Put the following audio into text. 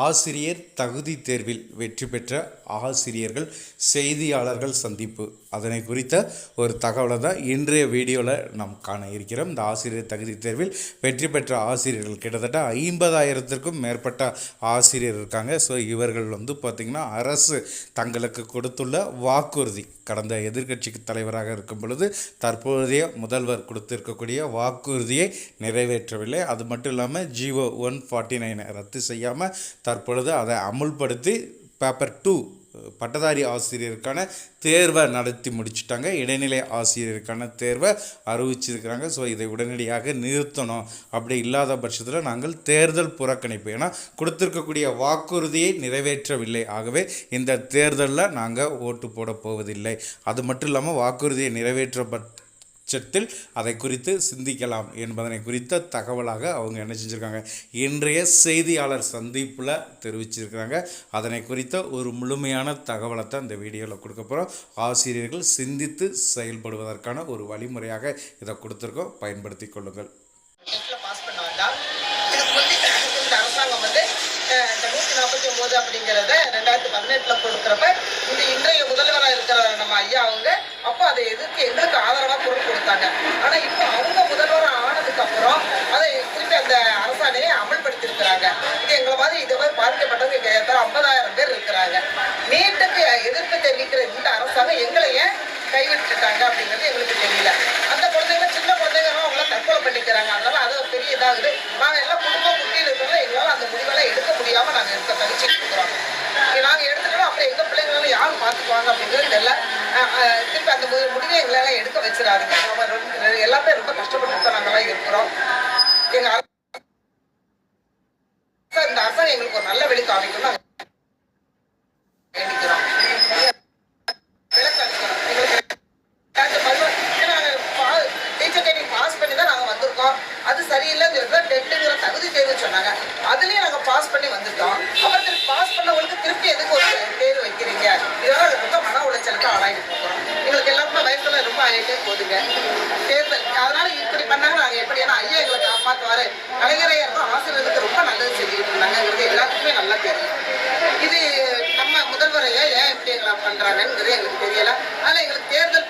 ஆசிரியர் தகுதி தேர்வில் வெற்றி பெற்ற ஆசிரியர்கள் செய்தியாளர்கள் சந்திப்பு. அதனை குறித்த ஒரு தகவலை தான் இன்றைய வீடியோவில் நாம் காண இருக்கிறோம். இந்த ஆசிரியர் தகுதி தேர்வில் வெற்றி பெற்ற ஆசிரியர்கள் கிட்டத்தட்ட ஐம்பதாயிரத்திற்கும் மேற்பட்ட ஆசிரியர் இருக்காங்க. ஸோ இவர்கள் வந்து பார்த்திங்கன்னா அரசு தங்களுக்கு கொடுத்துள்ள வாக்குறுதி. கடந்த எதிர்க்கட்சிக்கு தலைவராக இருக்கும் பொழுது தற்போதைய முதல்வர் கொடுத்திருக்கக்கூடிய வாக்குறுதியை நிறைவேற்றவில்லை. அது மட்டும் இல்லாமல் ஜிஓ ஒன் ஃபார்ட்டி நைனை ரத்து செய்யாமல் தற்பொழுது அதை அமுல்படுத்தி பேப்பர் டூ பட்டதாரி ஆசிரியருக்கான தேர்வை நடத்தி முடிச்சுட்டாங்க. இடைநிலை ஆசிரியருக்கான தேர்வை அறிவிச்சிருக்கிறாங்க. ஸோ இதை உடனடியாக நிறுத்தணும். அப்படி இல்லாத பட்சத்தில் நாங்கள் தேர்தல் புறக்கணிப்பு ஏன்னா கொடுத்திருக்கக்கூடிய வாக்குறுதியை நிறைவேற்றவில்லை. ஆகவே இந்த தேர்தலில் நாங்கள் ஓட்டு போட போவதில்லை. அது மட்டும் இல்லாமல் வாக்குறுதியை நிறைவேற்றப்பட்ட பட்சத்தில் அதை குறித்து சிந்திக்கலாம் என்பதனை குறித்த தகவலாக அவங்க என்ன செஞ்சுருக்காங்க? இன்றைய செய்தியாளர் சந்திப்பில் தெரிவிச்சிருக்கிறாங்க. அதனை குறித்த ஒரு முழுமையான தகவலை தான் இந்த வீடியோவில் கொடுக்க போகிறோம் ஆசிரியர்கள் சிந்தித்து செயல்படுவதற்கான ஒரு வழிமுறையாக இதை கொடுத்துருக்கோம். பயன்படுத்தி கொள்ளுங்கள். அரசாங்கம் வந்து இந்த நூத்தி நாற்பத்தி ஒன்பது அப்படிங்கிறத ரெண்டாயிரத்தி பதினெட்டுல கொடுக்குறப்ப இந்த இன்றைய முதல்வராக இருக்கிற நம்ம ஐயா அவங்க அப்போ அதை எதிர்த்து எங்களுக்கு ஆதரவா இருந்தாங்க ஆனா இப்போ அவங்க முதல்வர் ஆனதுக்கு அப்புறம் அதை திருப்பி அந்த அரசாணையை அமல்படுத்திருக்கிறாங்க இது எங்களை மாதிரி இதை மாதிரி பாதிக்கப்பட்டவங்க இங்க ஐம்பதாயிரம் பேர் இருக்கிறாங்க. நீட்டுக்கு எதிர்ப்பு தெரிவிக்கிற இந்த அரசாங்கம் எங்களை ஏன் கைவிட்டுட்டாங்க அப்படிங்கிறது எங்களுக்கு தெரியல. அந்த குழந்தைங்க சின்ன குழந்தைங்க அவங்கள தற்கொலை பண்ணிக்கிறாங்க. அதனால அது பெரிய இதாகுது. நாங்க எல்லாம் குடும்பம் குட்டியில் இருக்கிறத எங்களால அந்த முடிவெல்லாம் எடுக்க முடியாம நாங்க இருக்க தனிச்சிட்டு இருக்கிறோம். நாங்க எடுத்துட்டோம் அப்புறம் எங்க பிள்ளைங்களால யார் பார்த்துக்குவாங்க அப்படிங்கிறது தெரியல. திருப்பி அந்த முடிவை எங்களால எடுக்க வச்சிடாதீங்க நம்ம ரொம்ப- எல்லாமே ரொம்ப கஷ்டப்பட்டு கேட்குறோம் எங்க அரசு இந்த அரசாங்கம் எங்களுக்கு ஒரு நல்ல வெளி காமிக்கணும் நாங்க வேண்டிக்கிறோம். நாங்க வந்திருக்கோம். அது சரியில்லைன்னு டெட்டுங்கிற தகுதி தேர்வு சொன்னாங்க. அதுலயும் நாங்க பாஸ் பண்ணி வந்துட்டோம். அப்புறம் திருப்பி பாஸ் பண்ணவங்களுக்கு திருப்பி எதுக்கு ஒரு தேர்வு வைக்கிறீங்க? இதெல்லாம் மன உளைச்சலுக்கு ஆளாயிட்டு போகிறோம் எங்களுக்கு எல்லாம் ஆகிட்டே தேர்தல் அதனால இப்படி பண்ணாங்க நாங்க எப்படி ஏன்னா ஐயா எங்களை காப்பாற்றுவாரு கலைஞரையர்தான் இருக்கும் ஆசிரியர்களுக்கு ரொம்ப நல்லது செஞ்சுட்டு இருந்தாங்கிறது எல்லாத்துக்குமே நல்லா தெரியும். இது நம்ம முதல்வர் ஐயா ஏன் இப்படி எங்களை பண்றாங்கங்கிறது எங்களுக்கு தெரியல. அதனால எங்களுக்கு தேர்தல்